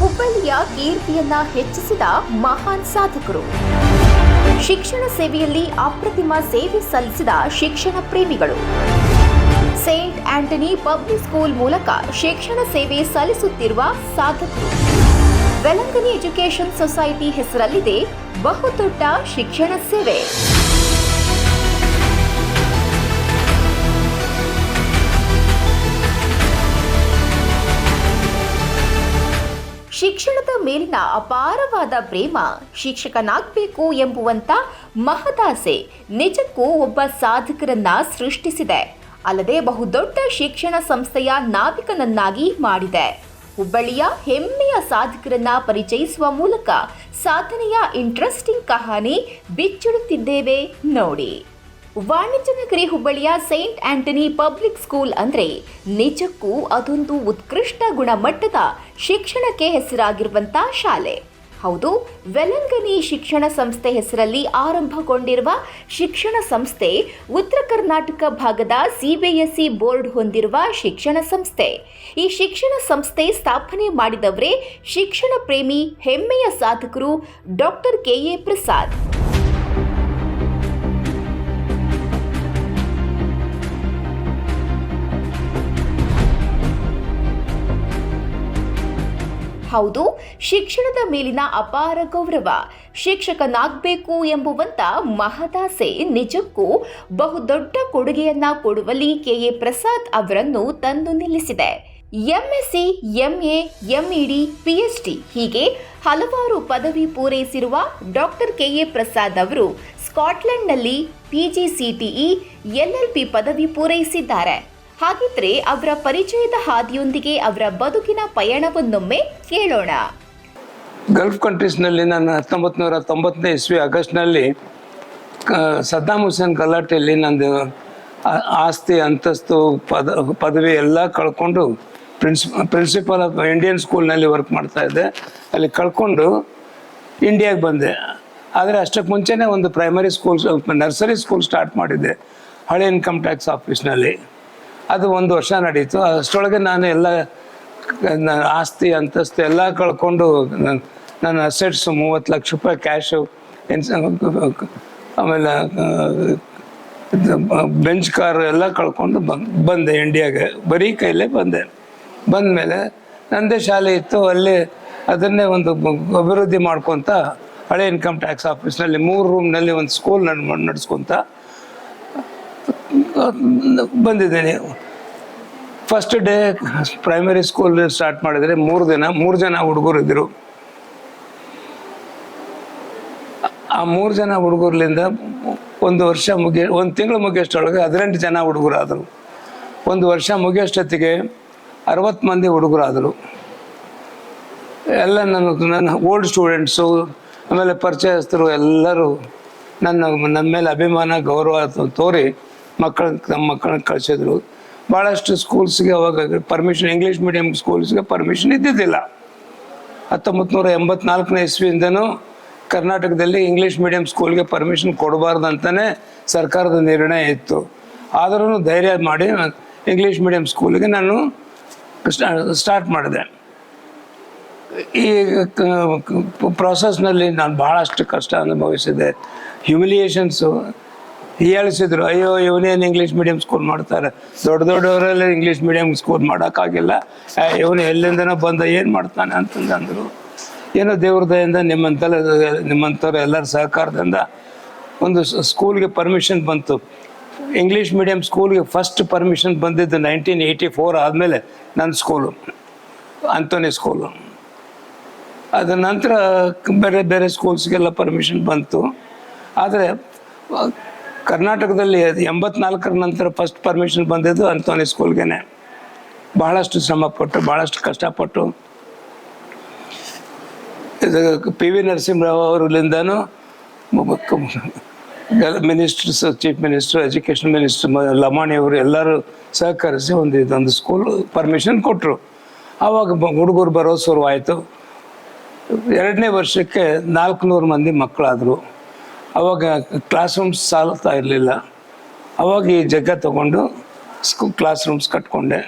ಹುಬ್ಬಳ್ಳಿಯ ಕೀರ್ತಿಯನ್ನ ಹೆಚ್ಚಿಸಿದ ಮಹಾನ್ ಸಾಧಕರು. ಶಿಕ್ಷಣ ಸೇವೆಯಲ್ಲಿ ಅಪ್ರತಿಮ ಸೇವೆ ಸಲ್ಲಿಸಿದ ಶಿಕ್ಷಣ ಪ್ರೇಮಿಗಳು. ಸೇಂಟ್ ಆಂಟನಿ ಪಬ್ಲಿಕ್ ಸ್ಕೂಲ್ ಮೂಲಕ ಶಿಕ್ಷಣ ಸೇವೆ ಸಲ್ಲಿಸುತ್ತಿರುವ ಸಾಧಕರು. ವೆಲಂಗನಿ ಎಜುಕೇಷನ್ ಸೊಸೈಟಿ ಹೆಸರಲ್ಲಿದೆ ಬಹುದೊಡ್ಡ ಶಿಕ್ಷಣ ಸೇವೆ. ಶಿಕ್ಷಣದ ಮೇಲಿನ ಅಪಾರವಾದ ಪ್ರೇಮ ಶಿಕ್ಷಕನಾಗಬೇಕು ಎಂಬುವಂಥ ಮಹದಾಸೆ ನಿಜಕ್ಕೂ ಒಬ್ಬ ಸಾಧಕರನ್ನ ಸೃಷ್ಟಿಸಿದೆ. ಅಲ್ಲದೆ ಬಹುದೊಡ್ಡ ಶಿಕ್ಷಣ ಸಂಸ್ಥೆಯ ನಾವಿಕನನ್ನಾಗಿ ಮಾಡಿದೆ. ಹುಬ್ಬಳ್ಳಿಯ ಹೆಮ್ಮೆಯ ಸಾಧಕರನ್ನ ಪರಿಚಯಿಸುವ ಮೂಲಕ ಸಾಧನೆಯ ಇಂಟ್ರೆಸ್ಟಿಂಗ್ ಕಹಾನಿ ಬಿಚ್ಚಿಡುತ್ತಿದ್ದೇವೆ ನೋಡಿ. ವಾಣಿಜ್ಯ ನಗರಿ ಹುಬ್ಬಳ್ಳಿಯ ಸೈಂಟ್ ಆಂಟನಿ ಪಬ್ಲಿಕ್ ಸ್ಕೂಲ್ ಅಂದರೆ ನಿಜಕ್ಕೂ ಅದೊಂದು ಉತ್ಕೃಷ್ಟ ಗುಣಮಟ್ಟದ ಶಿಕ್ಷಣಕ್ಕೆ ಹೆಸರಾಗಿರುವಂಥ ಶಾಲೆ. ಹೌದು, ವೆಲಂಗನಿ ಶಿಕ್ಷಣ ಸಂಸ್ಥೆ ಹೆಸರಲ್ಲಿ ಆರಂಭಗೊಂಡಿರುವ ಶಿಕ್ಷಣ ಸಂಸ್ಥೆ ಉತ್ತರ ಕರ್ನಾಟಕ ಭಾಗದ ಸಿಬಿಎಸ್ಇ ಬೋರ್ಡ್ ಹೊಂದಿರುವ ಶಿಕ್ಷಣ ಸಂಸ್ಥೆ. ಈ ಶಿಕ್ಷಣ ಸಂಸ್ಥೆ ಸ್ಥಾಪನೆ ಮಾಡಿದವರೇ ಶಿಕ್ಷಣ ಪ್ರೇಮಿ, ಹೆಮ್ಮೆಯ ಸಾಧಕರು ಡಾಕ್ಟರ್ ಕೆಎ ಪ್ರಸಾದ್. ಹೌದು, ಶಿಕ್ಷಣದ ಮೇಲಿನ ಅಪಾರ ಗೌರವ. ಶಿಕ್ಷಕನಾಗಬೇಕು ಎಂಬುವಂತ ಮಹದಾಸೆ ನಿಜಕ್ಕೂ ಬಹುದೊಡ್ಡ ಕೊಡುಗೆಯನ್ನ ಕೊಡುವಲ್ಲಿ ಕೆಎ ಪ್ರಸಾದ್ ಅವರನ್ನು ತಂದು ನಿಲ್ಲಿಸಿದೆ. ಎಂಎಸ್ಸಿ, ಎಂಎ, ಎಂಇಡಿ, ಪಿಎಚ್ಡಿ ಹೀಗೆ ಹಲವಾರು ಪದವಿ ಪೂರೈಸಿರುವ ಡಾಕ್ಟರ್ ಕೆಎ ಪ್ರಸಾದ್ ಅವರು ಸ್ಕಾಟ್ಲೆಂಡ್ನಲ್ಲಿ ಪಿಜಿಸಿಟಿಇ ಎಲ್ಎಲ್ಪಿ ಪದವಿ ಪೂರೈಸಿದ್ದಾರೆ. ಹಾಗಿದ್ರೆ ಅವರ ಪರಿಚಯದ ಹಾದಿಯೊಂದಿಗೆ ಅವರ ಬದುಕಿನ ಪಯಣವನ್ನೊಮ್ಮೆ ಕೇಳೋಣ ಗಲ್ಫ್ ಕಂಟ್ರೀಸ್ನಲ್ಲಿ ನಾನು ಹತ್ತೊಂಬತ್ತು ನೂರ ತೊಂಬತ್ತನೇ ಇಸ್ವಿ ಆಗಸ್ಟ್ನಲ್ಲಿ ಸದ್ದಾಮ್ ಹುಸೇನ್ ಗಲಾಟೆಯಲ್ಲಿ ನಂದು ಆಸ್ತಿ, ಅಂತಸ್ತು, ಪದ, ಪದವಿ ಎಲ್ಲ ಕಳ್ಕೊಂಡು ಪ್ರಿನ್ಸ್, ಪ್ರಿನ್ಸಿಪಲ್ ಆಫ್ ಇಂಡಿಯನ್ ಸ್ಕೂಲ್ನಲ್ಲಿ ವರ್ಕ್ ಮಾಡ್ತಾ ಇದ್ದೆ. ಅಲ್ಲಿ ಕಳ್ಕೊಂಡು ಇಂಡಿಯಾಗೆ ಬಂದೆ. ಆದರೆ ಅಷ್ಟಕ್ಕೆ ಮುಂಚೆನೇ ಒಂದು primary school nursery school start ಮಾಡಿದ್ದೆ, ಹಳೆ ಇನ್ಕಮ್ ಟ್ಯಾಕ್ಸ್ ಆಫೀಸ್ನಲ್ಲಿ ಅದು ಒಂದು ವರ್ಷ ನಡೀತು. ಅಷ್ಟರೊಳಗೆ ನಾನು ಎಲ್ಲ ಆಸ್ತಿ, ಅಂತಸ್ತು ಎಲ್ಲ ಕಳ್ಕೊಂಡು ನನ್ನ ಅಸೆಟ್ಸ್ ಮೂವತ್ತು ಲಕ್ಷ ರೂಪಾಯಿ ಕ್ಯಾಶು ಆಮೇಲೆ ಬೆಂಚ್ ಕಾರ್ ಎಲ್ಲ ಕಳ್ಕೊಂಡು ಬಂದ್, ಬಂದೆ ಇಂಡಿಯಾಗೆ ಬರೀ ಕೈಲೇ ಬಂದೆ. ಬಂದ ಮೇಲೆ ನನ್ನದೇ ಶಾಲೆ ಇತ್ತು. ಅಲ್ಲಿ ಅದನ್ನೇ ಒಂದು ಅಭಿವೃದ್ಧಿ ಮಾಡ್ಕೊತ ಹಳೆ ಇನ್ಕಮ್ ಟ್ಯಾಕ್ಸ್ ಆಫೀಸ್ನಲ್ಲಿ ಮೂರು ರೂಮ್ನಲ್ಲಿ ಒಂದು ಸ್ಕೂಲ್ ನಡ್, ನಡೆಸ್ಕೊತ ಬಂದಿದ್ದೇನೆ. First day primary school start ಮಾಡಿದರೆ ಮೂರು ದಿನ, ಮೂರು ಜನ ಹುಡುಗರು ಇದ್ದರು ಆ ಮೂರು ಜನ ಹುಡುಗರ್ಲಿಂದ ಒಂದು ವರ್ಷ ಮುಗಿ, ಒಂದು ತಿಂಗಳು ಮುಗಿಯೋಷ್ಟೊಳಗೆ ಹದಿನೆಂಟು ಜನ ಹುಡುಗರಾದರು. ಒಂದು ವರ್ಷ ಮುಗಿಯೋಷ್ಟೊತ್ತಿಗೆ ಅರವತ್ತು ಮಂದಿ ಹುಡುಗರಾದರು. ಎಲ್ಲ ನನ್ನ ನನ್ನ ಓಲ್ಡ್ ಸ್ಟೂಡೆಂಟ್ಸು ಆಮೇಲೆ ಪರಿಚಯಸ್ಥರು ಎಲ್ಲರೂ ನನ್ನ ನನ್ನ ಮೇಲೆ ಅಭಿಮಾನ, ಗೌರವ ತೋರಿ ಮಕ್ಕಳ ನಮ್ಮ ಮಕ್ಕಳನ್ನ ಕಳಿಸಿದ್ರು. ಭಾಳಷ್ಟು ಸ್ಕೂಲ್ಸ್ಗೆ ಅವಾಗ ಪರ್ಮಿಷನ್ ಇಂಗ್ಲೀಷ್ ಮೀಡಿಯಂ ಸ್ಕೂಲ್ಸ್ಗೆ ಪರ್ಮಿಷನ್ ಇದ್ದಿದ್ದಿಲ್ಲ. ಹತ್ತೊಂಬತ್ತು ನೂರ ಎಂಬತ್ನಾಲ್ಕನೇ ಇಸ್ವಿಯಿಂದನೂ ಕರ್ನಾಟಕದಲ್ಲಿ ಇಂಗ್ಲೀಷ್ ಮೀಡಿಯಂ ಸ್ಕೂಲ್ಗೆ ಪರ್ಮಿಷನ್ ಕೊಡಬಾರ್ದು ಅಂತಲೇ ಸರ್ಕಾರದ ನಿರ್ಣಯ ಇತ್ತು. ಆದರೂ ಧೈರ್ಯ ಮಾಡಿ ಇಂಗ್ಲೀಷ್ ಮೀಡಿಯಂ ಸ್ಕೂಲಿಗೆ ನಾನು ಸ್ಟಾರ್ಟ್ ಮಾಡಿದೆ. ಈ ಪ್ರಾಸೆಸ್ನಲ್ಲಿ ನಾನು ಭಾಳಷ್ಟು ಕಷ್ಟ ಅನುಭವಿಸಿದೆ. ಹ್ಯುಮಿಲಿಯೇಷನ್ಸು ಹೀಯಾಳಿಸಿದ್ರು ಅಯ್ಯೋ, ಇವನೇನು ಇಂಗ್ಲೀಷ್ ಮೀಡಿಯಂ ಸ್ಕೂಲ್ ಮಾಡ್ತಾರೆ? ದೊಡ್ಡ ದೊಡ್ಡವರೆಲ್ಲ ಇಂಗ್ಲೀಷ್ ಮೀಡಿಯಂ ಸ್ಕೂಲ್ ಮಾಡೋಕ್ಕಾಗಿಲ್ಲ. ಇವನು ಎಲ್ಲಿಂದನೋ ಬಂದ ಏನು ಮಾಡ್ತಾನೆ ಅಂತಂದು ಅಂದರು. ಏನೋ ದೇವ್ರ ದಯಿಂದ ನಿಮ್ಮಂತೆಲ್ಲ ನಿಮ್ಮಂಥವ್ರು ಎಲ್ಲರ ಸಹಕಾರದಿಂದ ಒಂದು ಸ್ಕೂಲ್ಗೆ ಪರ್ಮಿಷನ್ ಬಂತು. ಇಂಗ್ಲೀಷ್ ಮೀಡಿಯಂ ಸ್ಕೂಲ್ಗೆ ಫಸ್ಟ್ ಪರ್ಮಿಷನ್ ಬಂದಿದ್ದು ನೈನ್ಟೀನ್ ಏಯ್ಟಿ ಫೋರ್ ಆದಮೇಲೆ ನನ್ನ ಸ್ಕೂಲು ಅಂತೋನಿ ಸ್ಕೂಲು ಅದ ನಂತರ ಬೇರೆ ಬೇರೆ ಸ್ಕೂಲ್ಸ್ಗೆಲ್ಲ ಪರ್ಮಿಷನ್ ಬಂತು. ಆದರೆ ಕರ್ನಾಟಕದಲ್ಲಿ ಎಂಬತ್ನಾಲ್ಕರ ನಂತರ ಫಸ್ಟ್ ಪರ್ಮಿಷನ್ ಬಂದಿದ್ದು ಅಂತೋನಿ ಸ್ಕೂಲ್ಗೆ ಬಹಳಷ್ಟು ಶ್ರಮಪಟ್ಟು ಭಾಳಷ್ಟು ಕಷ್ಟಪಟ್ಟು. P V Narasimha Rao ಅವರಿಂದನೂ ministers chief minister education minister Lamani ಅವರು ಎಲ್ಲರೂ ಸಹಕರಿಸಿ ಒಂದು ಇದೊಂದು ಸ್ಕೂಲ್ ಪರ್ಮಿಷನ್ ಕೊಟ್ಟರು ಆವಾಗ ಹುಡುಗರು ಬರೋ ಶುರುವಾಯಿತು. ಎರಡನೇ ವರ್ಷಕ್ಕೆ ನಾಲ್ಕುನೂರು ಮಂದಿ ಮಕ್ಕಳಾದರು. ಅವಾಗ ಕ್ಲಾಸ್ ರೂಮ್ಸ್ ಸಾಲ್ತಾ ಇರಲಿಲ್ಲ. ಅವಾಗ ಈ ಜಗ್ಗ ತಗೊಂಡು ಸ್ಕೂ ಕ್ಲಾಸ್ ರೂಮ್ಸ್ ಕಟ್ಕೊಂಡೆ.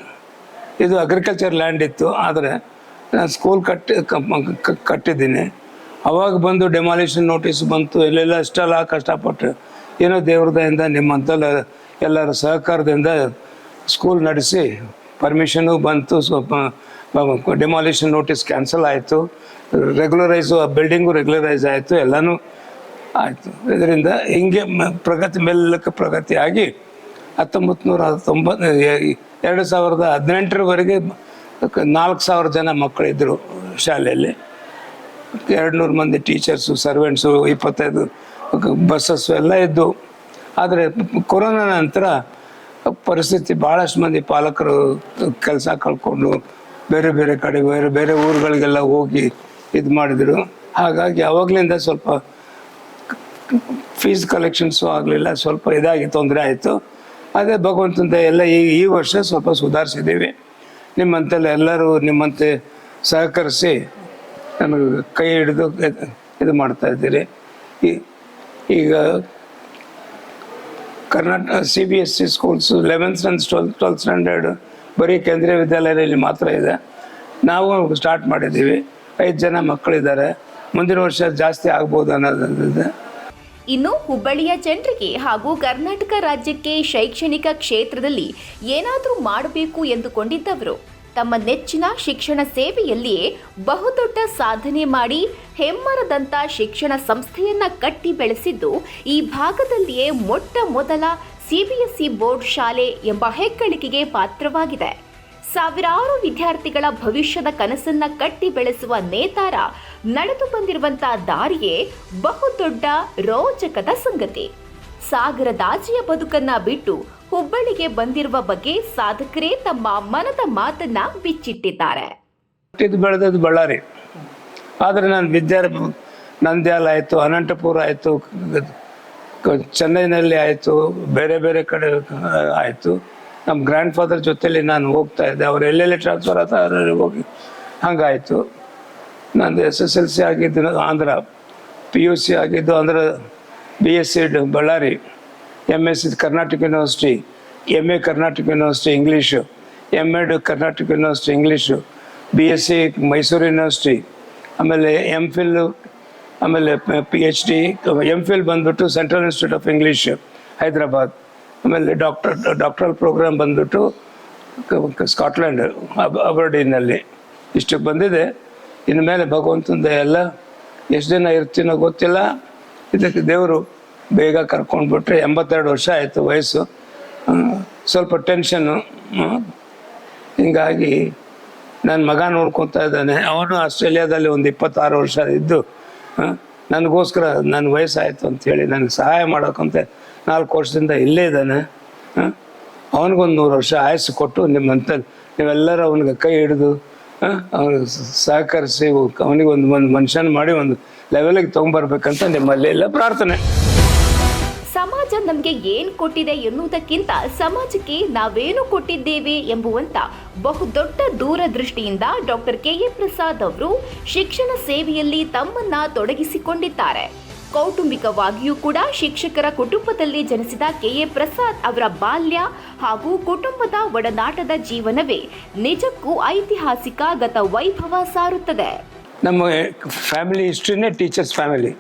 ಇದು ಅಗ್ರಿಕಲ್ಚರ್ ಲ್ಯಾಂಡ್ ಇತ್ತು, ಆದರೆ ನಾನು ಸ್ಕೂಲ್ ಕಟ್ಟಿ ಕಟ್ಟಿದ್ದೀನಿ. ಅವಾಗ ಬಂದು ಡೆಮಾಲಿಷನ್ ನೋಟಿಸ್ ಬಂತು, ಇಲ್ಲೆಲ್ಲ ಇಷ್ಟೆಲ್ಲ ಕಷ್ಟಪಟ್ಟು ಏನೋ ದೇವ್ರದಿಂದ ನಿಮ್ಮಂತೆಲ್ಲ ಎಲ್ಲರ ಸಹಕಾರದಿಂದ ಸ್ಕೂಲ್ ನಡೆಸಿ ಪರ್ಮಿಷನು ಬಂತು ಸ್ವಲ್ಪ ಡೆಮಾಲಿಷನ್ ನೋಟಿಸ್ ಕ್ಯಾನ್ಸಲ್ ಆಯಿತು. ರೆಗ್ಯುಲರೈಸು ಆ ಬಿಲ್ಡಿಂಗು ರೆಗ್ಯುಲರೈಸ್ ಆಯಿತು, ಎಲ್ಲನೂ ಆಯಿತು. ಇದರಿಂದ ಹಿಂಗೆ ಮ- ಪ್ರಗತಿ, ಮೆಲ್ಲಕ್ಕೆ ಪ್ರಗತಿಯಾಗಿ ಹತ್ತೊಂಬತ್ತು ನೂರ ತೊಂಬತ್ ಎರಡು ಸಾವಿರದ ಹದಿನೆಂಟರವರೆಗೆ ನಾಲ್ಕು ಸಾವಿರ ಜನ ಮಕ್ಕಳಿದ್ದರು ಶಾಲೆಯಲ್ಲಿ. ಎರಡು ನೂರು ಮಂದಿ ಟೀಚರ್ಸು, ಸರ್ವೆಂಟ್ಸು, ಇಪ್ಪತ್ತೈದು ಬಸ್ಸಸ್ಸು ಎಲ್ಲ ಇದ್ದು. ಆದರೆ ಕೊರೋನಾ ನಂತರ ಪರಿಸ್ಥಿತಿ ಭಾಳಷ್ಟು ಮಂದಿ ಪಾಲಕರು ಕೆಲಸ ಕಳ್ಕೊಂಡು ಬೇರೆ ಬೇರೆ ಕಡೆ, ಬೇರೆ ಬೇರೆ ಊರುಗಳಿಗೆಲ್ಲ ಹೋಗಿ ಇದು ಮಾಡಿದರು ಹಾಗಾಗಿ ಅವಾಗಲಿಂದ ಸ್ವಲ್ಪ ಫೀಸ್ ಕಲೆಕ್ಷನ್ಸು ಆಗಲಿಲ್ಲ, ಸ್ವಲ್ಪ ಇದಾಗಿ ತೊಂದರೆ ಆಯಿತು. ಅದೇ ಭಗವಂತನ ಎಲ್ಲ ಈ ಈ ವರ್ಷ ಸ್ವಲ್ಪ ಸುಧಾರಿಸಿದ್ದೀವಿ. ನಿಮ್ಮಂತೆಲ್ಲ ಎಲ್ಲರೂ ನಿಮ್ಮಂತೆ ಸಹಕರಿಸಿ ನಮಗೆ ಕೈ ಹಿಡಿದು ಇದು ಮಾಡ್ತಾ ಇದ್ದೀರಿ. ಈಗ Karnataka C B S C schools eleventh stand twelfth twelfth standard ಬರೀ ಕೇಂದ್ರೀಯ ವಿದ್ಯಾಲಯದಲ್ಲಿ ಮಾತ್ರ ಇದೆ. ನಾವು ಸ್ಟಾರ್ಟ್ ಮಾಡಿದ್ದೀವಿ. ಐದು ಜನ ಮಕ್ಕಳಿದ್ದಾರೆ. ಮುಂದಿನ ವರ್ಷ ಜಾಸ್ತಿ ಆಗ್ಬೋದು ಅನ್ನೋದಿದೆ ಇನ್ನು ಹುಬ್ಬಳ್ಳಿಯ ಜನರಿಗೆ ಹಾಗೂ ಕರ್ನಾಟಕ ರಾಜ್ಯಕ್ಕೆ ಶೈಕ್ಷಣಿಕ ಕ್ಷೇತ್ರದಲ್ಲಿ ಏನಾದರೂ ಮಾಡಬೇಕು ಎಂದುಕೊಂಡಿದ್ದವರು, ತಮ್ಮ ನೆಚ್ಚಿನ ಶಿಕ್ಷಣ ಸೇವೆಯಲ್ಲಿಯೇ ಬಹುದೊಡ್ಡ ಸಾಧನೆ ಮಾಡಿ ಹೆಮ್ಮರದಂತ ಶಿಕ್ಷಣ ಸಂಸ್ಥೆಯನ್ನ ಕಟ್ಟಿ ಬೆಳೆಸಿದ್ದು, ಈ ಭಾಗದಲ್ಲಿಯೇ ಮೊಟ್ಟ ಮೊದಲ ಸಿಬಿಎಸ್ಇ ಬೋರ್ಡ್ ಶಾಲೆ ಎಂಬ ಹೆಗ್ಗಳಿಕೆಗೆ ಪಾತ್ರವಾಗಿದೆ. ಸಾವಿರಾರು ವಿದ್ಯಾರ್ಥಿಗಳ ಭವಿಷ್ಯದ ಕನಸನ್ನ ಕಟ್ಟಿ ಬೆಳೆಸುವ ನೇತಾರ ನಡೆದು ಬಂದಿರುವಂತಹ ದಾರಿಯೇ ಬಹುದೊಡ್ಡ ರೋಚಕದ ಸಂಗತಿ. ಸಾಗರದಾಜಿಯ ಬದುಕನ್ನ ಬಿಟ್ಟು ಹುಬ್ಬಳ್ಳಿಗೆ ಬಂದಿರುವ ಬಗ್ಗೆ ಸಾಧಕರೇ ತಮ್ಮ ಮನದ ಮಾತನ್ನ ಬಿಚ್ಚಿಟ್ಟಿದ್ದಾರೆ. ಬೆಳೆದದ್ದು ಬಳ್ಳಾರಿ. ಆದರೆ ನಾನು ವಿದ್ಯಾರ್ಥಿ ನಂದ್ಯಾಲ ಆಯಿತು, ಅನಂತಪುರ ಆಯಿತು ಚೆನ್ನೈನಲ್ಲಿ ಆಯಿತು, ಬೇರೆ ಬೇರೆ ಕಡೆ ಆಯಿತು. ನಮ್ಮ ಗ್ರ್ಯಾಂಡ್ ಫಾದರ್ ಜೊತೆಲಿ ನಾನು ಹೋಗ್ತಾ ಇದ್ದೆ. ಅವ್ರು ಎಲ್ಲೆಲ್ಲಿ ಟ್ರಾನ್ಸ್ಫರ್ ಆತ ಹೋಗಿ. ಹಂಗಾಯಿತು. ನಂದು ಎಸ್ ಎಸ್ ಎಲ್ ಸಿ ಆಗಿದ್ದು ಆಂಧ್ರ ಪಿ ಯು ಸಿ ಆಗಿದ್ದು Andhra B S C Ballari M S C Karnataka university M A Karnataka university English M Ed Karnataka university English B S C Mysuru university ಆಮೇಲೆ M Phil ಆಮೇಲೆ P H D M Phil ಬಂದ್ಬಿಟ್ಟು central institute of English Hyderabad. ಆಮೇಲೆ doctor doctoral program ಬಂದ್ಬಿಟ್ಟು Scotland ಅಬರ್ಡೀನಲ್ಲಿ. ಇಷ್ಟಕ್ಕೆ ಬಂದಿದೆ. ಇನ್ನು ಮೇಲೆ ಭಗವಂತನ ಎಲ್ಲ ಎಷ್ಟು ದಿನ ಇರ್ತೀನೋ ಗೊತ್ತಿಲ್ಲ. ಇದಕ್ಕೆ ದೇವರು ಬೇಗ ಕರ್ಕೊಂಡ್ಬಿಟ್ರೆ ಎಂಬತ್ತೆರಡು ವರ್ಷ ಆಯಿತು ವಯಸ್ಸು. ಸ್ವಲ್ಪ ಟೆನ್ಷನ್ನು ಹಿಂಗಾಗಿ ನನ್ನ ಮಗ ನೋಡ್ಕೊತಾ ಇದ್ದಾನೆ. ಅವನು ಆಸ್ಟ್ರೇಲಿಯಾದಲ್ಲಿ ಒಂದು ಇಪ್ಪತ್ತಾರು ವರ್ಷ ಇದ್ದು ನನಗೋಸ್ಕರ ನನ್ನ ವಯಸ್ಸಾಯಿತು ಅಂತೇಳಿ ನನಗೆ ಸಹಾಯ ಮಾಡೋಕ್ಕಂತ ನಾಲ್ಕು ವರ್ಷದಿಂದ ಇಲ್ಲೇ ಇದ್ದಾನೆ. ಅವನಿಗೊಂದು ನೂರು ವರ್ಷ ಆಯಸ್ಸು ಕೊಟ್ಟು ನಿಮ್ಮಂತ ನೀವೆಲ್ಲರೂ ಅವನಿಗೆ ಕೈ ಹಿಡಿದು ಅವನಿಗೆ ಸಹಕರಿಸಿ ಅವನಿಗೆ ಒಂದು ಒಂದು ಮನುಷ್ಯನ ಮಾಡಿ ಒಂದು ಲೆವೆಲಿಗೆ ತೊಗೊಂಬರ್ಬೇಕಂತ ನಿಮ್ಮಲ್ಲಿ ಎಲ್ಲ ಪ್ರಾರ್ಥನೆ. ನಮಗೆ ಏನು ಕೊಟ್ಟಿದೆ ಎನ್ನುವುದಕ್ಕಿಂತ ಸಮಾಜಕ್ಕೆ ನಾವೇನು ಕೊಟ್ಟಿದ್ದೇವೆ ಎಂಬುವಂತ ಬಹುದೊಡ್ಡ ದೂರದೃಷ್ಟಿಯಿಂದ ಡಾಕ್ಟರ್ ಕೆ ಎ ಪ್ರಸಾದ್ ಅವರು ಶಿಕ್ಷಣ ಸೇವೆಯಲ್ಲಿ ತಮ್ಮನ್ನ ತೊಡಗಿಸಿಕೊಂಡಿದ್ದಾರೆ. ಕೌಟುಂಬಿಕವಾಗಿಯೂ ಕೂಡ ಶಿಕ್ಷಕರ ಕುಟುಂಬದಲ್ಲಿ ಜನಿಸಿದ ಕೆ ಎ ಪ್ರಸಾದ್ ಅವರ ಬಾಲ್ಯ ಹಾಗೂ ಕುಟುಂಬದ ಒಡನಾಟದ ಜೀವನವೇ ನಿಜಕ್ಕೂ ಐತಿಹಾಸಿಕ ಗತ ವೈಭವ ಸಾರುತ್ತದೆ. ನಮ್ಮ ಫ್ಯಾಮಿಲಿ ಹಿಸ್ಟ್ರಿನೇ ಟೀಚರ್ಸ್ ಫ್ಯಾಮಿಲಿ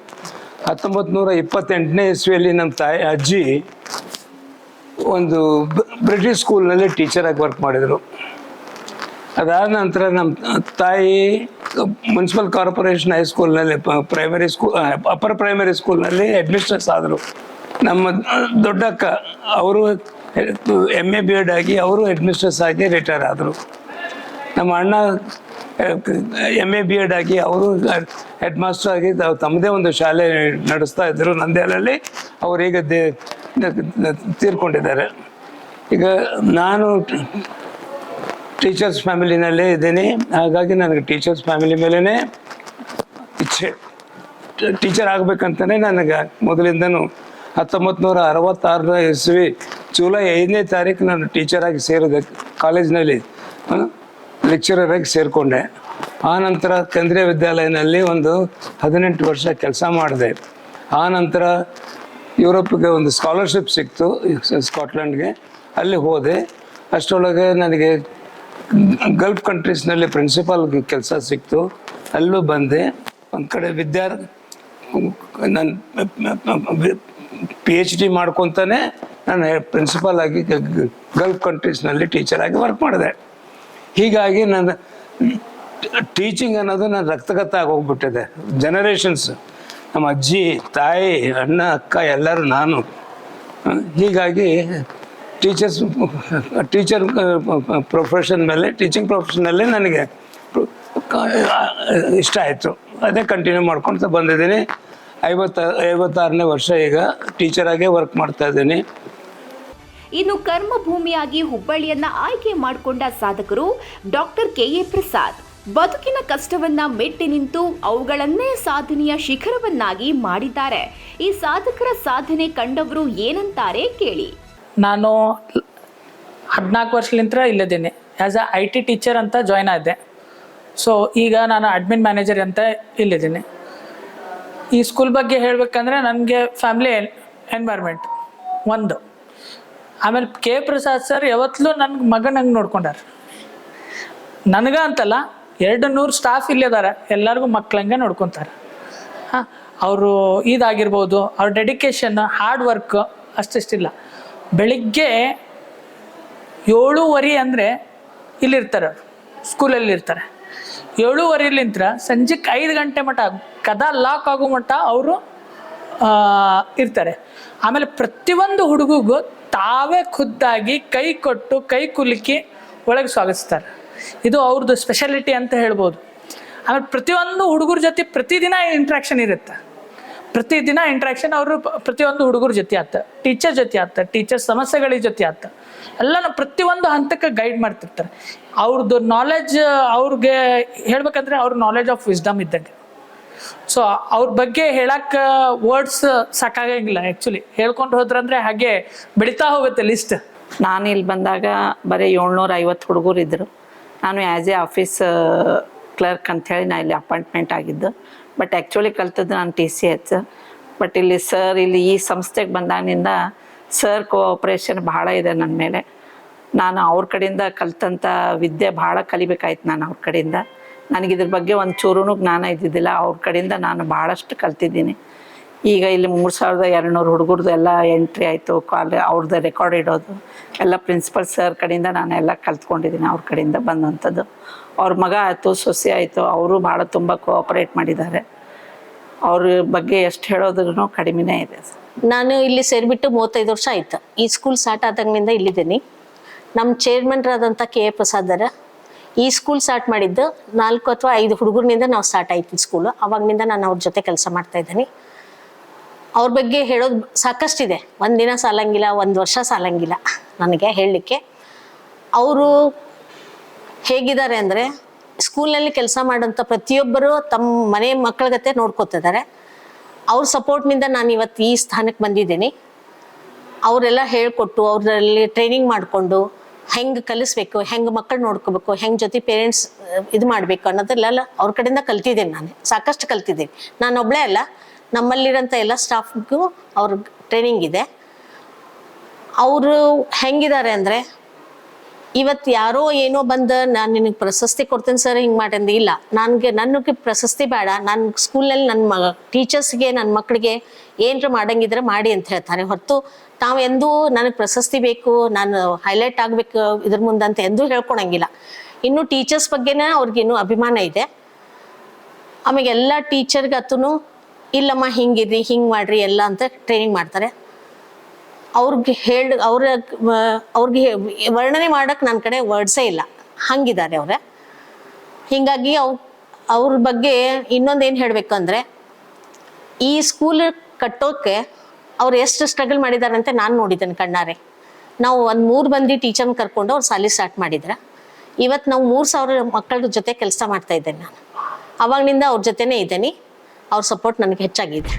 ಹತ್ತೊಂಬತ್ತು ನೂರ ಇಪ್ಪತ್ತೆಂಟನೇ ಇಸ್ವಿಯಲ್ಲಿ ನಮ್ಮ ತಾಯಿ, ಅಜ್ಜಿ ಒಂದು ಬ್ರಿಟಿಷ್ ಸ್ಕೂಲ್ನಲ್ಲಿ ಟೀಚರಾಗಿ ವರ್ಕ್ ಮಾಡಿದರು. ಅದಾದ ನಂತರ ನಮ್ಮ ತಾಯಿ ಮುನ್ಸಿಪಲ್ ಕಾರ್ಪೊರೇಷನ್ ಹೈಸ್ಕೂಲ್ನಲ್ಲಿ ಪ್ರೈಮರಿ ಸ್ಕೂಲ್ ಅಪ್ಪರ್ ಪ್ರೈಮರಿ ಸ್ಕೂಲ್ನಲ್ಲಿ ಅಡ್ಮಿನಿಸ್ಟ್ರೇಸ್ ಆದರು. ನಮ್ಮ ದೊಡ್ಡಕ್ಕ ಅವರು ಎಂ ಎ ಬಿ ಎಡ್ ಆಗಿ ಅವರು ಅಡ್ಮಿನಿಸ್ಟ್ರೇಸ್ ಆಗಿ ರಿಟೈರ್ ಆದರು. ನಮ್ಮ ಅಣ್ಣ ಎಂ ಎ ಬಿ ಎಡ್ ಆಗಿ ಅವರು ಹೆಡ್ ಮಾಸ್ಟರ್ ಆಗಿ ತಮ್ಮದೇ ಒಂದು ಶಾಲೆ ನಡೆಸ್ತಾ ಇದ್ದರು ನಂದೇಲಲ್ಲಿ ಅವರು ಈಗ ತೀರ್ಕೊಂಡಿದ್ದಾರೆ. ಈಗ ನಾನು ಟೀಚರ್ಸ್ ಫ್ಯಾಮಿಲಿನಲ್ಲೇ ಇದ್ದೀನಿ. ಹಾಗಾಗಿ ನನಗೆ ಟೀಚರ್ಸ್ ಫ್ಯಾಮಿಲಿ ಮೇಲೇ ಇಚ್ಛೆ. ಟೀಚರ್ ಆಗ್ಬೇಕಂತಲೇ ನನಗೆ ಮೊದಲಿಂದನೂ ಹತ್ತೊಂಬತ್ತು ನೂರ ಅರವತ್ತಾರರ ಇಸ್ವಿ ಜುಲೈ ಐದನೇ ತಾರೀಕು ನಾನು ಟೀಚರಾಗಿ ಸೇರಿದೆ ಕಾಲೇಜ್ನಲ್ಲಿ ಲೆಕ್ಚರರ್ ಆಗಿ ಸೇರಿಕೊಂಡೆ. ಆನಂತರ ನಂತರ ಕೇಂದ್ರೀಯ ವಿದ್ಯಾಲಯದಲ್ಲಿ ಒಂದು ಹದಿನೆಂಟು ವರ್ಷ ಕೆಲಸ ಮಾಡಿದೆ. ಆನಂತರ ನಂತರ ಯುರೋಪ್ಗೆ ಒಂದು ಸ್ಕಾಲರ್ಶಿಪ್ ಸಿಕ್ತು ಸ್ಕಾಟ್ಲೆಂಡ್ಗೆ. ಅಲ್ಲಿ ಹೋದೆ. ಅಷ್ಟರೊಳಗೆ ನನಗೆ ಗಲ್ಫ್ ಕಂಟ್ರೀಸ್ನಲ್ಲಿ ಪ್ರಿನ್ಸಿಪಾಲ್ ಕೆಲಸ ಸಿಕ್ತು. ಅಲ್ಲೂ ಬಂದೆ. ಒಂದು ಕಡೆ ವಿದ್ಯಾರ್ಥಿ ನಾನು ಪಿ ಎಚ್ ಡಿ ಮಾಡ್ಕೊತಾನೆ. ನಾನು ಪ್ರಿನ್ಸಿಪಾಲ್ ಆಗಿ ಗಲ್ಫ್ ಕಂಟ್ರೀಸ್ನಲ್ಲಿ ಟೀಚರ್ ಆಗಿ ವರ್ಕ್ ಮಾಡಿದೆ. ಹೀಗಾಗಿ ನನ್ನ ಟೀಚಿಂಗ್ ಅನ್ನೋದು ನನ್ನ ರಕ್ತಗತ ಹೋಗ್ಬಿಟ್ಟಿದೆ ಜನರೇಷನ್ಸ್ ನಮ್ಮ ಅಜ್ಜಿ, ತಾಯಿ, ಅಣ್ಣ, ಅಕ್ಕ, ಎಲ್ಲರೂ ನಾನು. ಹೀಗಾಗಿ ಟೀಚರ್ಸ್ ಟೀಚರ್ ಪ್ರೊಫೆಷನ್ ಮೇಲೆ ಟೀಚಿಂಗ್ ಪ್ರೊಫೆಷನಲ್ಲೇ ನನಗೆ ಇಷ್ಟ ಆಯಿತು. ಅದೇ ಕಂಟಿನ್ಯೂ ಮಾಡ್ಕೊಳ್ತಾ ಬಂದಿದ್ದೀನಿ. ಐವತ್ತ, ಐವತ್ತಾರನೇ ವರ್ಷ ಈಗ ಟೀಚರಾಗೇ ವರ್ಕ್ ಮಾಡ್ತಾ ಇದ್ದೀನಿ. ಇನ್ನು ಕರ್ಮಭೂಮಿಯಾಗಿ ಹುಬ್ಬಳ್ಳಿಯನ್ನ ಆಯ್ಕೆ ಮಾಡಿಕೊಂಡ ಸಾಧಕರು ಡಾಕ್ಟರ್ ಕೆ ಎ ಪ್ರಸಾದ್. ಬದುಕಿನ ಕಷ್ಟವನ್ನ ಮೆಟ್ಟಿ ನಿಂತು ಅವುಗಳನ್ನೇ ಸಾಧನೆಯ ಶಿಖರವನ್ನಾಗಿ ಮಾಡಿದ್ದಾರೆ. ಈ ಸಾಧಕರ ಸಾಧನೆ ಕಂಡವರು ಏನಂತಾರೆ ಕೇಳಿ. ನಾನು ಹದಿನಾಲ್ಕು ವರ್ಷಲಿಂತ ಇಲ್ಲಿದ್ದೀನಿ as a I T teacher ಅಂತ ಜಾಯ್ನ್ ಆದೆ. ಸೊ ಈಗ ನಾನು ಅಡ್ಮಿನ್ ಮ್ಯಾನೇಜರ್ ಅಂತ ಇಲ್ಲಿದ್ದೀನಿ. ಈ ಸ್ಕೂಲ್ ಬಗ್ಗೆ ಹೇಳಬೇಕಂದ್ರೆ ನನಗೆ ಫ್ಯಾಮಿಲಿ ಎನ್ವೈರ್ಮೆಂಟ್ ಒಂದು. ಆಮೇಲೆ ಕೆ ಪ್ರಸಾದ್ ಸರ್ ಯಾವತ್ತಲೂ ನನ್ನ ಮಗನಂಗೆ ನೋಡ್ಕೊಂಡಾರ. ನನಗ ಅಂತಲ್ಲ ಎರಡು ನೂರು ಸ್ಟಾಫ್ ಇಲ್ಲಿದ್ದಾರೆ ಎಲ್ಲರಿಗೂ ಮಕ್ಳಂಗೆ ನೋಡ್ಕೊತಾರೆ. ಹಾಂ, ಅವರು ಇದಾಗಿರ್ಬೋದು, ಅವ್ರ ಡೆಡಿಕೇಶನ್ ಹಾರ್ಡ್ ವರ್ಕ್ ಅಷ್ಟಿಷ್ಟಿಲ್ಲ. ಬೆಳಿಗ್ಗೆ ಏಳೂವರೆ ಅಂದರೆ ಇಲ್ಲಿರ್ತಾರೆ ಅವ್ರು ಸ್ಕೂಲಲ್ಲಿ ಇರ್ತಾರೆ. ಏಳೂವರೆಲಿಂತ್ರ ಸಂಜೆಗೆ ಐದು ಗಂಟೆ ಮಟ್ಟ ಕದ ಲಾಕ್ ಆಗೋ ಮಟ್ಟ ಅವರು ಇರ್ತಾರೆ. ಆಮೇಲೆ ಪ್ರತಿಯೊಂದು ಹುಡುಗಿಗೂ ತಾವೇ ಖುದ್ದಾಗಿ ಕೈ ಕೊಟ್ಟು ಕೈ ಕುಲುಕಿ ಒಳಗೆ ಸ್ವಾಗತಿಸ್ತಾರೆ. ಇದು ಅವ್ರದ್ದು ಸ್ಪೆಷಾಲಿಟಿ ಅಂತ ಹೇಳ್ಬೋದು. ಆಮೇಲೆ ಪ್ರತಿಯೊಂದು ಹುಡುಗರ ಜೊತೆ ಪ್ರತಿದಿನ ಇಂಟ್ರಾಕ್ಷನ್ ಇರುತ್ತೆ. ಪ್ರತಿದಿನ ಇಂಟ್ರಾಕ್ಷನ್ ಅವರು ಪ್ರತಿಯೊಂದು ಹುಡುಗರ ಜೊತೆ ಆತ ಟೀಚರ್ ಜೊತೆ ಆತ ಟೀಚರ್ ಸಮಸ್ಯೆಗಳ ಜೊತೆ ಆತ. ಎಲ್ಲನೂ ಪ್ರತಿಯೊಂದು ಹಂತಕ್ಕೆ ಗೈಡ್ ಮಾಡ್ತಿರ್ತಾರೆ. ಅವ್ರದ್ದು ನಾಲೆಜ್ ಅವ್ರಿಗೆ ಹೇಳ್ಬೇಕಂದ್ರೆ ಅವ್ರ ನಾಲೆಜ್ ಆಫ್ ವಿಸ್ಡಮ್ ಇದ್ದಂಗೆ. ಸೊ ಅವ್ರ ಬಗ್ಗೆ ಹೇಳಕ್ಕೆ ವರ್ಡ್ಸ್ ಸಾಕಾಗಂಗಿಲ್ಲ ಆ್ಯಕ್ಚುಲಿ ಹೇಳ್ಕೊಂಡು ಹೋದ್ರಂದ್ರೆ ಹಾಗೆ ಬೆಳೀತಾ ಹೋಗುತ್ತೆ ಲಿಸ್ಟ್ ನಾನು ಇಲ್ಲಿ ಬಂದಾಗ ಬರೀ ಏಳ್ನೂರ ಐವತ್ತು ಹುಡುಗರು ಇದ್ದರು ನಾನು ಆ್ಯಸ್ ಎ ಆಫೀಸ್ ಕ್ಲರ್ಕ್ ಅಂಥೇಳಿ ನಾ ಇಲ್ಲಿ ಅಪಾಯಿಂಟ್ಮೆಂಟ್ ಆಗಿದ್ದು. ಬಟ್ ಆ್ಯಕ್ಚುಲಿ ಕಲ್ತದ್ದು ನಾನು ಟಿ ಸಿ ಎಚ್ ಬಟ್ ಇಲ್ಲಿ ಸರ್ ಇಲ್ಲಿ ಈ ಸಂಸ್ಥೆಗೆ ಬಂದಾಗಿನಿಂದ ಸರ್ ಕೋಆಪ್ರೇಷನ್ ಭಾಳ ಇದೆ ನನ್ನ ಮೇಲೆ. ನಾನು ಅವ್ರ ಕಡೆಯಿಂದ ಕಲ್ತಂಥ ವಿದ್ಯೆ ಭಾಳ ಕಲಿಬೇಕಾಯ್ತು ನಾನು ಅವ್ರ ಕಡೆಯಿಂದ. ನನಗೆ ಇದ್ರ ಬಗ್ಗೆ ಒಂದು ಚೂರೂ ಜ್ಞಾನ ಇದ್ದಿದ್ದಿಲ್ಲ. ಅವ್ರ ಕಡೆಯಿಂದ ನಾನು ಭಾಳಷ್ಟು ಕಲ್ತಿದ್ದೀನಿ. ಈಗ ಇಲ್ಲಿ ಮೂರು ಸಾವಿರದ ಎರಡುನೂರು ಹುಡುಗರದ್ದು ಎಲ್ಲ ಎಂಟ್ರಿ ಆಯಿತು, ಕಾಲ್ ಅವ್ರದ್ದು ರೆಕಾರ್ಡ್ ಇಡೋದು, ಎಲ್ಲ ಪ್ರಿನ್ಸಿಪಲ್ ಸರ್ ಕಡೆಯಿಂದ ನಾನು ಎಲ್ಲ ಕಲ್ತ್ಕೊಂಡಿದ್ದೀನಿ, ಅವ್ರ ಕಡೆಯಿಂದ ಬಂದಂಥದ್ದು. ಅವ್ರ ಮಗ ಆಯಿತು, ಸೊಸೆ ಆಯಿತು, ಅವರು ಭಾಳ ತುಂಬ ಕೋಆಪ್ರೇಟ್ ಮಾಡಿದ್ದಾರೆ. ಅವ್ರ ಬಗ್ಗೆ ಎಷ್ಟು ಹೇಳೋದ್ರೂ ಕಡಿಮೆನೇ ಇದೆ. ನಾನು ಇಲ್ಲಿ ಸೇರಿಬಿಟ್ಟು ಮೂವತ್ತೈದು ವರ್ಷ ಆಯಿತು. ಈ ಸ್ಕೂಲ್ ಸ್ಟಾರ್ಟ್ ಆದಾಗಿನಿಂದ ಇಲ್ಲಿದ್ದೀನಿ. ನಮ್ಮ ಚೇರ್ಮನ್ರಾದಂಥ ಕೆ ಎ ಪ್ರಸಾದರ ಈ ಸ್ಕೂಲ್ ಸ್ಟಾರ್ಟ್ ಮಾಡಿದ್ದು ನಾಲ್ಕು ಅಥವಾ ಐದು ಹುಡುಗರಿನಿಂದ ನಾವು ಸ್ಟಾರ್ಟ್ ಆಯ್ತು ಸ್ಕೂಲು ಅವಾಗಿನಿಂದ ನಾನು ಅವ್ರ ಜೊತೆ ಕೆಲಸ ಮಾಡ್ತಾ ಇದ್ದೀನಿ. ಅವ್ರ ಬಗ್ಗೆ ಹೇಳೋದು ಸಾಕಷ್ಟಿದೆ. ದಿನ ಸಾಲಂಗಿಲ್ಲ, ಒಂದು ವರ್ಷ ಸಾಲಂಗಿಲ್ಲ ನನಗೆ ಹೇಳಲಿಕ್ಕೆ. ಅವರು ಹೇಗಿದ್ದಾರೆ ಅಂದರೆ ಸ್ಕೂಲ್ನಲ್ಲಿ ಕೆಲಸ ಮಾಡೋಂಥ ಪ್ರತಿಯೊಬ್ಬರು ತಮ್ಮ ಮನೆ ಮಕ್ಕಳ ಗತೆ ನೋಡ್ಕೋತಿದ್ದಾರೆ ಅವ್ರ ಸಪೋರ್ಟ್ನಿಂದ ನಾನು ಇವತ್ತು ಈ ಸ್ಥಾನಕ್ಕೆ ಬಂದಿದ್ದೀನಿ. ಅವರೆಲ್ಲ ಹೇಳ್ಕೊಟ್ಟು ಅವರಲ್ಲಿ ಟ್ರೈನಿಂಗ್ ಮಾಡಿಕೊಂಡು ಹೆಂಗೆ ಕಲಿಸ್ಬೇಕು, ಹೆಂಗೆ ಮಕ್ಕಳು ನೋಡ್ಕೋಬೇಕು, ಹೆಂಗೆ ಜೊತೆ ಪೇರೆಂಟ್ಸ್ ಇದು ಮಾಡಬೇಕು ಅನ್ನೋದೆಲ್ಲ ಅವ್ರ ಕಡೆಯಿಂದ ಕಲ್ತಿದ್ದೀನಿ ನಾನು. ಸಾಕಷ್ಟು ಕಲ್ತಿದ್ದೀನಿ. ನಾನು ಒಬ್ಬಳೇ ಅಲ್ಲ. ನಮ್ಮಲ್ಲಿರೋಂಥ ಎಲ್ಲ ಸ್ಟಾಫ್ಗೂ ಅವ್ರ ಟ್ರೈನಿಂಗ್ ಇದೆ. ಅವರು ಹೆಂಗಿದ್ದಾರೆ ಅಂದರೆ ಇವತ್ತು ಯಾರೋ ಏನೋ ಬಂದು, ನಾನು ನಿನಗೆ ಪ್ರಶಸ್ತಿ ಕೊಡ್ತೀನಿ ಸರ್, ಹಿಂಗೆ ಮಾಡಂದು ಇಲ್ಲ. ನನಗೆ ನನಗೆ ಪ್ರಶಸ್ತಿ ಬೇಡ. ನನ್ನ ಸ್ಕೂಲ್ನಲ್ಲಿ ನನ್ನ ಮ ಟೀಚರ್ಸ್ಗೆ ನನ್ನ ಮಕ್ಕಳಿಗೆ ಏನರ ಮಾಡಂಗಿದ್ರೆ ಮಾಡಿ ಅಂತ ಹೇಳ್ತಾರೆ. ಹೊರತು ತಾವು ಎಂದೂ ನನಗೆ ಪ್ರಶಸ್ತಿ ಬೇಕು, ನಾನು ಹೈಲೈಟ್ ಆಗಬೇಕು ಇದ್ರ ಮುಂದೆ ಅಂತ ಎಂದೂ ಹೇಳ್ಕೊಳಂಗಿಲ್ಲ ಇನ್ನು ಟೀಚರ್ಸ್ ಬಗ್ಗೆನೇ ಅವ್ರಿಗಿನ್ನೂ ಅಭಿಮಾನ ಇದೆ. ಆಮೇಲೆ ಎಲ್ಲ ಟೀಚರ್ಗತ್ತೂ ಇಲ್ಲಮ್ಮ ಹಿಂಗಿರಿ, ಹಿಂಗೆ ಮಾಡ್ರಿ, ಎಲ್ಲ ಅಂತ ಟ್ರೈನಿಂಗ್ ಮಾಡ್ತಾರೆ. ಅವ್ರಿಗೆ ಹೇಳ, ಅವ್ರ ಅವ್ರಿಗೆ ವರ್ಣನೆ ಮಾಡಕ್ಕೆ ನನ್ನ ಕಡೆ ವರ್ಡ್ಸೇ ಇಲ್ಲ. ಹಂಗಿದ್ದಾರೆ ಅವ್ರ. ಹೀಗಾಗಿ ಅವ್, ಅವ್ರ ಬಗ್ಗೆ ಇನ್ನೊಂದು ಏನು ಹೇಳಬೇಕು ಅಂದರೆ ಈ ಸ್ಕೂಲ್ ಕಟ್ಟೋಕ್ಕೆ ಅವ್ರು ಎಷ್ಟು ಸ್ಟ್ರಗಲ್ ಮಾಡಿದ್ದಾರೆ ಅಂತ ನಾನು ನೋಡಿದ್ದೇನೆ ಕಣ್ಣಾರೆ. ನಾವು ಒಂದು ಮೂರು ಮಂದಿ ಟೀಚರ್ನ ಕರ್ಕೊಂಡು ಅವ್ರು ಸಾಲಿ ಸ್ಟಾರ್ಟ್ ಮಾಡಿದ್ರೆ. ಇವತ್ತು ನಾವು ಮೂರು ಸಾವಿರ ಮಕ್ಕಳ ಜೊತೆ ಕೆಲಸ ಮಾಡ್ತಾ ಇದ್ದೇನೆ ನಾನು. ಅವಾಗಲಿಂದ ಅವ್ರ ಜೊತೆನೇ ಇದ್ದೀನಿ. ಅವ್ರ ಸಪೋರ್ಟ್ ನನಗೆ ಹೆಚ್ಚಾಗಿದೆ.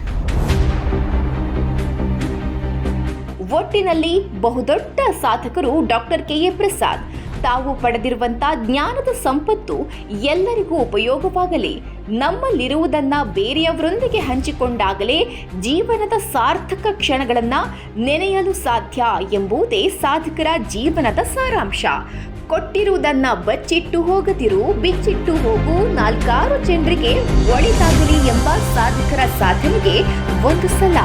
ಒಟ್ಟಿನಲ್ಲಿ ಬಹುದೊಡ್ಡ ಸಾಧಕರು ಡಾಕ್ಟರ್ ಕೆ ಎ ಪ್ರಸಾದ್. ತಾವು ಪಡೆದಿರುವಂತ ಜ್ಞಾನದ ಸಂಪತ್ತು ಎಲ್ಲರಿಗೂ ಉಪಯೋಗವಾಗಲಿ. ನಮ್ಮಲ್ಲಿರುವುದನ್ನ ಬೇರೆಯವರೊಂದಿಗೆ ಹಂಚಿಕೊಂಡಾಗಲೇ ಜೀವನದ ಸಾರ್ಥಕ ಕ್ಷಣಗಳನ್ನು ನೆನೆಯಲು ಸಾಧ್ಯ ಎಂಬುದೇ ಸಾಧಕರ ಜೀವನದ ಸಾರಾಂಶ. ಕೊಟ್ಟಿರುವುದನ್ನ ಬಚ್ಚಿಟ್ಟು ಹೋಗದಿರು, ಬಿಚ್ಚಿಟ್ಟು ಹೋಗು ನಾಲ್ಕಾರು ಜನರಿಗೆ ಒಳಿತಾಗಲಿ ಎಂಬ ಸಾಧಕರ ಸಾಧನೆಗೆ ಒಂದು ಸಲ